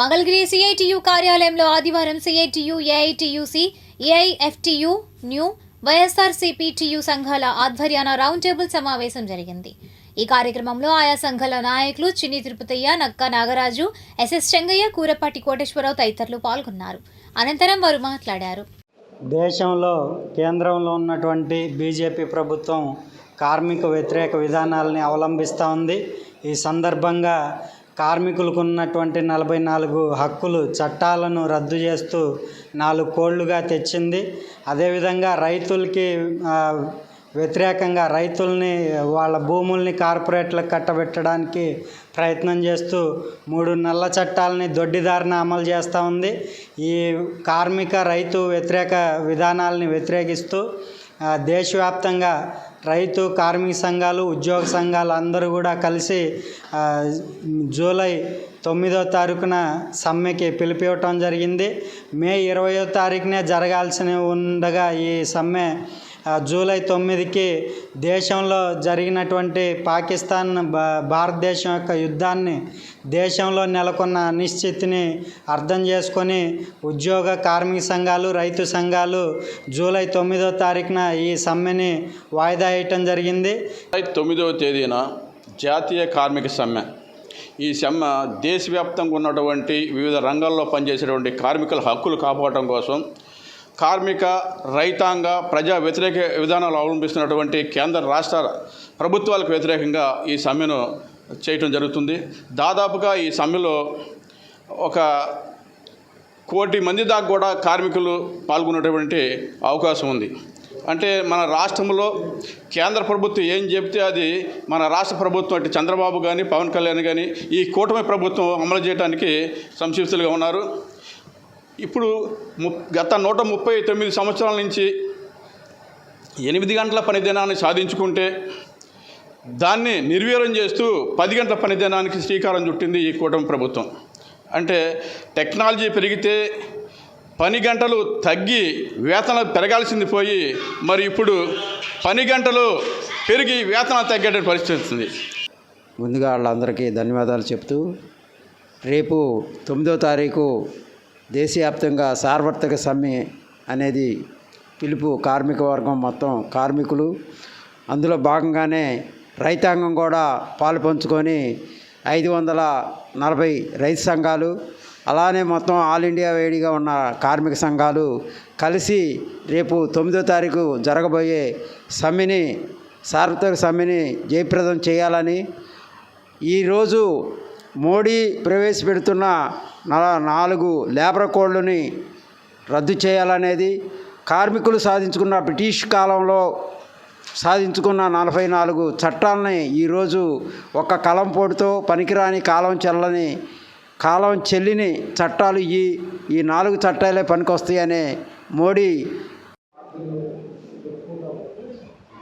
Mangalagiri CITU కార్యాలయంలో ఆదివారం CITU AITUC AIFTU new YSRCPTU సంఘాల ఆధ్వర్యాన రౌండ్ టేబుల్ సమావేశం జరిగింది. ఈ కార్యక్రమంలో ఆయా సంఘాల నాయకులు చిన్ని తిరుపతయ్య నక్క నాగరాజు ఎస్ఎస్ చెంగయ్య కూరపాటి కోటేశ్వరరావు తదితరులు పాల్గొన్నారు. అనంతరం వారు మాట్లాడారు. దేశంలో కేంద్రంలో ఉన్నటువంటి బీజేపీ ప్రభుత్వం కార్మిక వ్యతిరేక విధానాలని అవలంబిస్తూ ఉంది. ఈ సందర్భంగా కార్మికులకు ఉన్నటువంటి నలభై నాలుగు హక్కులు చట్టాలను రద్దు చేస్తూ నాలుగు కోళ్ళుగా తెచ్చింది. అదేవిధంగా రైతులకి వ్యతిరేకంగా రైతుల్ని వాళ్ళ భూముల్ని కార్పొరేట్లకు కట్టబెట్టడానికి ప్రయత్నం చేస్తూ మూడు నల్ల చట్టాలని దొడ్డిదారిన అమలు చేస్తూ ఉంది. ఈ కార్మిక రైతు వ్యతిరేక విధానాలని వ్యతిరేకిస్తూ దేశవ్యాప్తంగా రైతు కార్మిక సంఘాలు ఉద్యోగ సంఘాలు అందరూ కూడా కలిసి జూలై తొమ్మిదో తారీఖున సమ్మెకి పిలిపివ్వటం జరిగింది. మే ఇరవయో తారీఖునే జరగాల్సి ఉండగా ఈ సమ్మె జూలై తొమ్మిదికి దేశంలో జరిగినటువంటి పాకిస్తాన్ భారతదేశం యొక్క యుద్ధాన్ని దేశంలో నెలకొన్న అనిశ్చితిని అర్థం చేసుకొని ఉద్యోగ కార్మిక సంఘాలు రైతు సంఘాలు జూలై తొమ్మిదో తారీఖున ఈ సమ్మెని వాయిదా వేయటం జరిగింది. జూలై తొమ్మిదవ తేదీన జాతీయ కార్మిక సమ్మె. ఈ సమ్మె దేశవ్యాప్తంగా ఉన్నటువంటి వివిధ రంగాల్లో పనిచేసేటువంటి కార్మికుల హక్కులు కాపాడటం కోసం కార్మిక రైతాంగ ప్రజా వ్యతిరేక విధానాలు అవలంబిస్తున్నటువంటి కేంద్ర రాష్ట్ర ప్రభుత్వాలకు వ్యతిరేకంగా ఈ సమ్మెను చేయటం జరుగుతుంది. దాదాపుగా ఈ సమ్మెలో ఒక కోటి మంది దాకా కూడా కార్మికులు పాల్గొనేటువంటి అవకాశం ఉంది. అంటే మన రాష్ట్రంలో కేంద్ర ప్రభుత్వం ఏం చెప్తే అది మన రాష్ట్ర ప్రభుత్వం అంటే చంద్రబాబు కానీ పవన్ కళ్యాణ్ కానీ ఈ కూటమి ప్రభుత్వం అమలు చేయడానికి సంక్షిప్తులుగా ఉన్నారు. ఇప్పుడు ము గత నూట ముప్పై తొమ్మిది సంవత్సరాల నుంచి ఎనిమిది గంటల పని దినాన్ని సాధించుకుంటే దాన్ని నిర్వీర్యం చేస్తూ పది గంటల పని దినానికి శ్రీకారం చుట్టింది ఈ కూటమి ప్రభుత్వం. అంటే టెక్నాలజీ పెరిగితే పని గంటలు తగ్గి వేతనం పెరగాల్సింది పోయి మరి ఇప్పుడు పని గంటలు పెరిగి వేతనం తగ్గేట పరిస్థితి వస్తుంది. ముందుగా వాళ్ళందరికీ ధన్యవాదాలు చెప్తూ రేపు తొమ్మిదో తారీఖు దేశవ్యాప్తంగా సార్వత్రిక సమ్మె అనేది పిలుపు కార్మిక వర్గం మొత్తం కార్మికులు. అందులో భాగంగానే రైతాంగం కూడా పాలు పంచుకొని ఐదు వందల నలభై రైతు సంఘాలు అలానే మొత్తం ఆల్ ఇండియా వేడిగా ఉన్న కార్మిక సంఘాలు కలిసి రేపు తొమ్మిదో తారీఖు జరగబోయే సమ్మెని సార్వత్రిక సమ్మెని జయప్రదం చేయాలని ఈరోజు మోడీ ప్రవేశపెడుతున్న నాలుగు లేబర్ కోడ్లని రద్దు చేయాలనేది కార్మికులు సాధించుకున్న బ్రిటిష్ కాలంలో సాధించుకున్న నలభై నాలుగు చట్టాలని ఈరోజు ఒక కలం పోటుతో పనికిరాని కాలం చెల్లని కాలం చెల్లిని చట్టాలు ఈ ఈ నాలుగు చట్టాలే పనికొస్తాయనే మోడీ